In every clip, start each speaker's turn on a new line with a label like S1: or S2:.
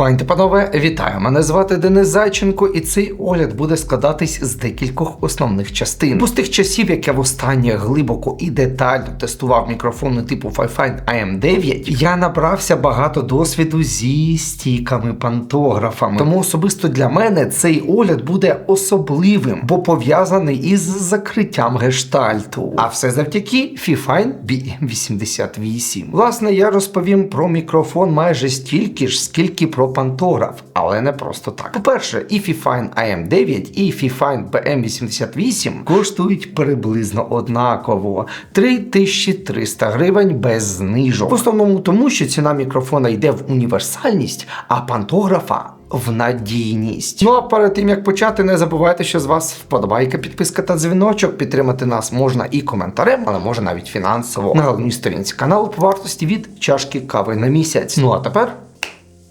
S1: Пані панове, вітаю! Мене звати Денис Зайченко, і цей огляд буде складатись з декількох основних частин. Бо з тих часів, як я востаннє глибоко і детально тестував мікрофони типу Fifine AM9, я набрався багато досвіду зі стійками пантографами. Тому особисто для мене цей огляд буде особливим, бо пов'язаний із закриттям гештальту. А все завдяки Fifine BM88. Власне, я розповім про мікрофон майже стільки ж, скільки про пантограф, але не просто так. По-перше, і Fifine AM9, і Fifine BM88 коштують приблизно однаково 3300 гривень без знижок. В основному тому, що ціна мікрофона йде в універсальність, а пантографа. В надійність. Ну а перед тим як почати, не забувайте, що з вас вподобайка, підписка та дзвіночок. Підтримати нас можна і коментарем, але може навіть фінансово на головній сторінці каналу по вартості від чашки кави на місяць. Ну а тепер.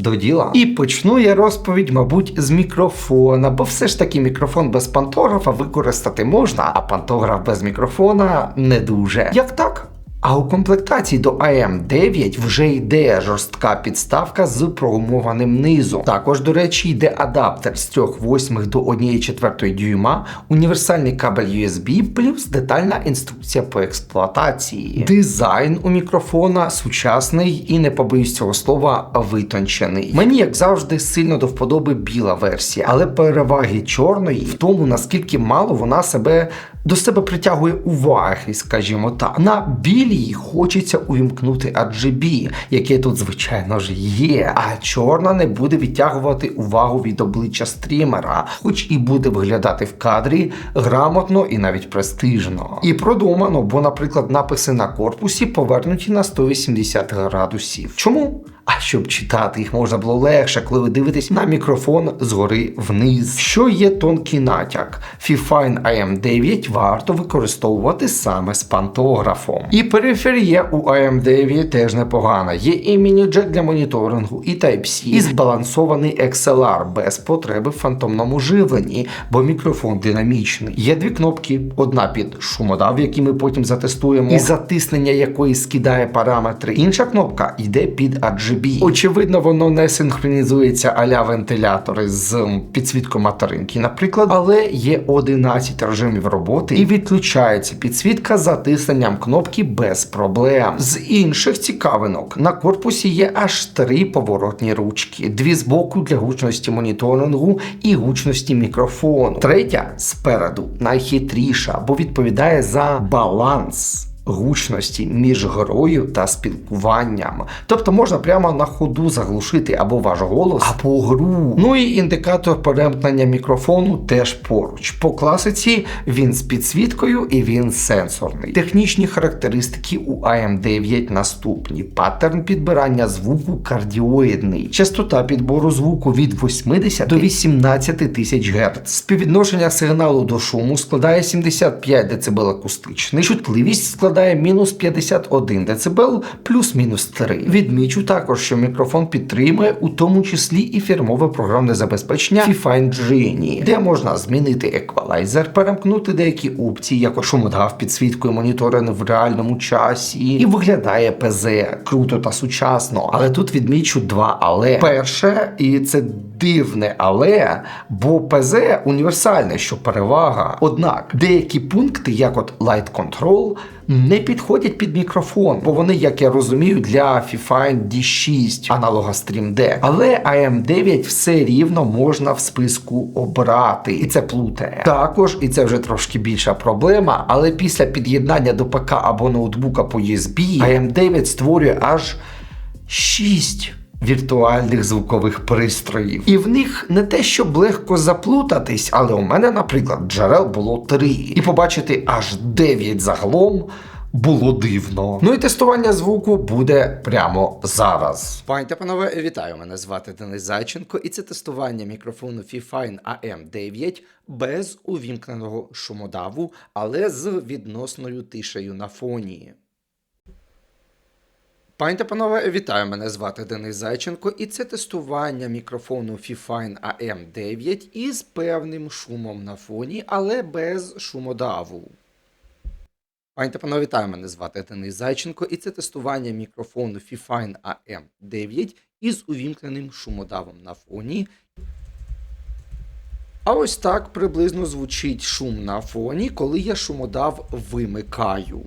S1: До діла. І почну я розповідь, мабуть, з мікрофона, бо все ж таки мікрофон без пантографа використати можна, а пантограф без мікрофона не дуже. Як так? А у комплектації до AM9 вже йде жорстка підставка з прогумованим низом. Також, до речі, йде адаптер з 3,8 до 1,4 дюйма, універсальний кабель USB, плюс детальна інструкція по експлуатації. Дизайн у мікрофона сучасний і не побоюсь цього слова витончений. Мені, як завжди, сильно до вподоби біла версія, але переваги чорної в тому, наскільки мало вона себе до себе притягує уваги, скажімо так. На білій хочеться увімкнути RGB, яке тут, звичайно ж, є. А чорна не буде відтягувати увагу від обличчя стрімера, хоч і буде виглядати в кадрі грамотно і навіть престижно. І продумано, бо, наприклад, написи на корпусі повернуті на 180 градусів. Чому? А щоб читати їх можна було легше, коли ви дивитесь на мікрофон згори вниз. Що є тонкий натяк? Fifine AM9 варто використовувати саме з пантографом. І периферія у AM9 теж непогана. Є і міні-джек для моніторингу, і Type-C, і збалансований XLR без потреби в фантомному живленні, бо мікрофон динамічний. Є дві кнопки: одна під шумодав, який ми потім затестуємо, і затиснення якої скидає параметри. Інша кнопка йде під RGB. Очевидно, воно не синхронізується аля вентилятори з підсвіткою материнки, наприклад, але є 11 режимів роботи і відключається підсвітка за затисненням кнопки без проблем. З інших цікавинок на корпусі є аж три поворотні ручки: дві з боку для гучності моніторингу і гучності мікрофону. Третя спереду найхитріша, бо відповідає за баланс гучності між грою та спілкуванням. Тобто можна прямо на ходу заглушити або ваш голос, або гру. Ну і індикатор перемкнення мікрофону теж поруч. По класиці він з підсвіткою і він сенсорний. Технічні характеристики у AM9 наступні: паттерн підбирання звуку кардіоїдний, частота підбору звуку від 80 до 18 тисяч Гц. Співвідношення сигналу до шуму складає 75 дБ акустичний, чутливість складає мінус 51 дБ плюс-мінус 3. Відмічу також, що мікрофон підтримує у тому числі і фірмове програмне забезпечення Fifine Genie, де можна змінити еквалайзер, перемкнути деякі опції, як шумодав підсвіткою моніторинг в реальному часі, і виглядає ПЗ круто та сучасно. Але тут відмічу два але. Перше, і це дивне але, бо ПЗ універсальне, що перевага. Однак деякі пункти, як от Light Control, не підходять під мікрофон, бо вони, як я розумію, для Fifine D6 аналога Stream Deck. Але AM9 все рівно можна в списку обрати, і це плутає. Також, і це вже трошки більша проблема, але після під'єднання до ПК або ноутбука по USB, AM9 створює аж 6 віртуальних звукових пристроїв. І в них не те, щоб легко заплутатись, але у мене, наприклад, джерел було три. І побачити аж 9 загалом. Було дивно. Ну і тестування звуку буде прямо зараз. Пані та панове, вітаю! Мене звати Денис Зайченко, і це тестування мікрофону Fifine AM9 без увімкненого шумодаву, але з відносною тишею на фоні. Пані та панове, вітаю! Мене звати Денис Зайченко, і це тестування мікрофону Fifine AM9 із певним шумом на фоні, але без шумодаву. Пані та панове, вітаю, мене звати Денис Зайченко, і це тестування мікрофону Fifine AM9 із увімкненим шумодавом на фоні. А ось так приблизно звучить шум на фоні, коли я шумодав вимикаю.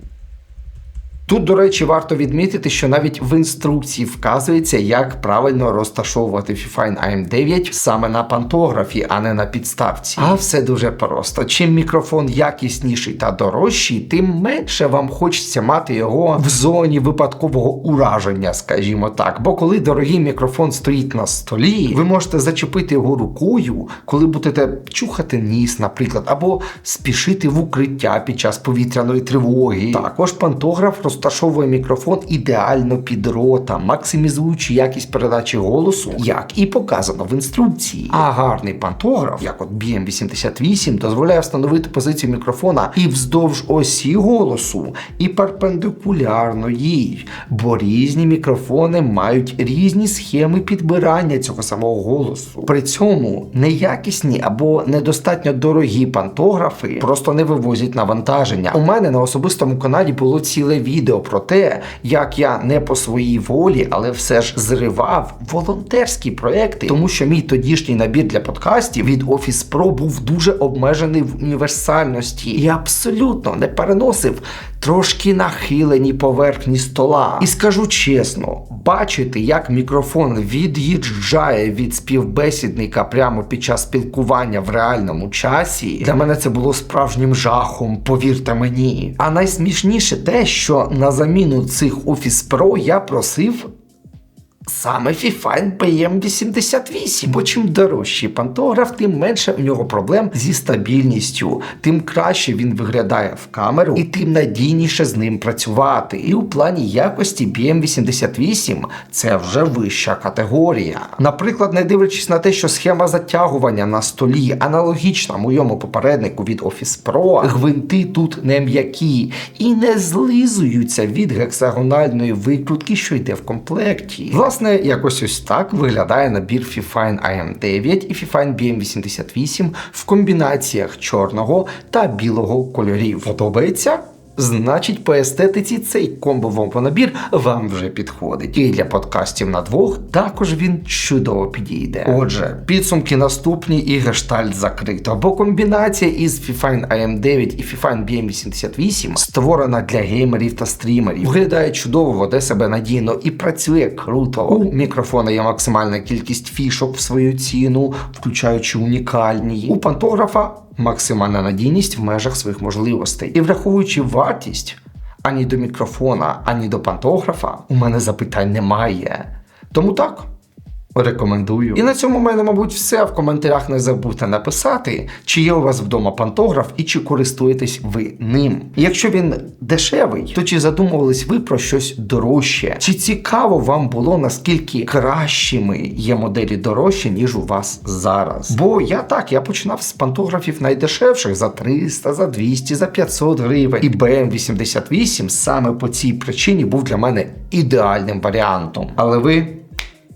S1: Тут, до речі, варто відмітити, що навіть в інструкції вказується, як правильно розташовувати Fifine AM9 саме на пантографі, а не на підставці. А все дуже просто. Чим мікрофон якісніший та дорожчий, тим менше вам хочеться мати його в зоні випадкового ураження, скажімо так. Бо коли дорогий мікрофон стоїть на столі, ви можете зачепити його рукою, коли будете чухати ніс, наприклад, або спішити в укриття під час повітряної тривоги. Також пантограф розташовує мікрофон ідеально під рота, максимізуючи якість передачі голосу, як і показано в інструкції. А гарний пантограф, як от BM88, дозволяє встановити позицію мікрофона і вздовж осі голосу, і перпендикулярно їй, бо різні мікрофони мають різні схеми підбирання цього самого голосу. При цьому неякісні або недостатньо дорогі пантографи просто не вивозять навантаження. У мене на особистому каналі було ціле відео про те, як я не по своїй волі, але все ж зривав волонтерські проекти, тому що мій тодішній набір для подкастів від Office Pro був дуже обмежений в універсальності. І абсолютно не переносив трошки нахилені поверхні стола. І скажу чесно, бачити, як мікрофон від'їжджає від співбесідника прямо під час спілкування в реальному часі, для мене це було справжнім жахом, повірте мені. А найсмішніше те, що на заміну цих Office Pro я просив. Саме Fifine PM88, бо чим дорожчий пантограф, тим менше у нього проблем зі стабільністю, тим краще він виглядає в камеру і тим надійніше з ним працювати. І у плані якості PM88 це вже вища категорія. Наприклад, не дивлячись на те, що схема затягування на столі аналогічна моєму попереднику від Office Pro, гвинти тут не м'які і не злизуються від гексагональної викрутки, що йде в комплекті. Власне, якось ось так виглядає набір Fifine IM9 і Fifine BM88 в комбінаціях чорного та білого кольорів. Подобається? Значить, по естетиці цей комбо набір вам вже підходить. І для подкастів на двох також він чудово підійде. Отже, підсумки наступні і гештальт закрито, бо комбінація із Fifine AM9 і Fifine BM88 створена для геймерів та стрімерів. Виглядає чудово, веде себе надійно і працює круто. У мікрофона є максимальна кількість фішок в свою ціну, включаючи унікальні. У пантографа максимальна надійність в межах своїх можливостей. І враховуючи вартість ані до мікрофона, ані до пантографа, у мене запитань немає. Тому так. Рекомендую. І на цьому в мене, мабуть, все. В коментарях не забудьте написати, чи є у вас вдома пантограф і чи користуєтесь ви ним. Якщо він дешевий, то чи задумувались ви про щось дорожче? Чи цікаво вам було, наскільки кращими є моделі дорожче, ніж у вас зараз? Бо я так, я починав з пантографів найдешевших за 300, за 200, за 500 гривень. І BM88 саме по цій причині був для мене ідеальним варіантом. Але ви.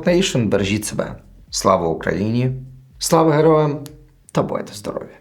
S1: Rotation. Бережіть себе. Слава Україні! Слава героям та будьте здорові!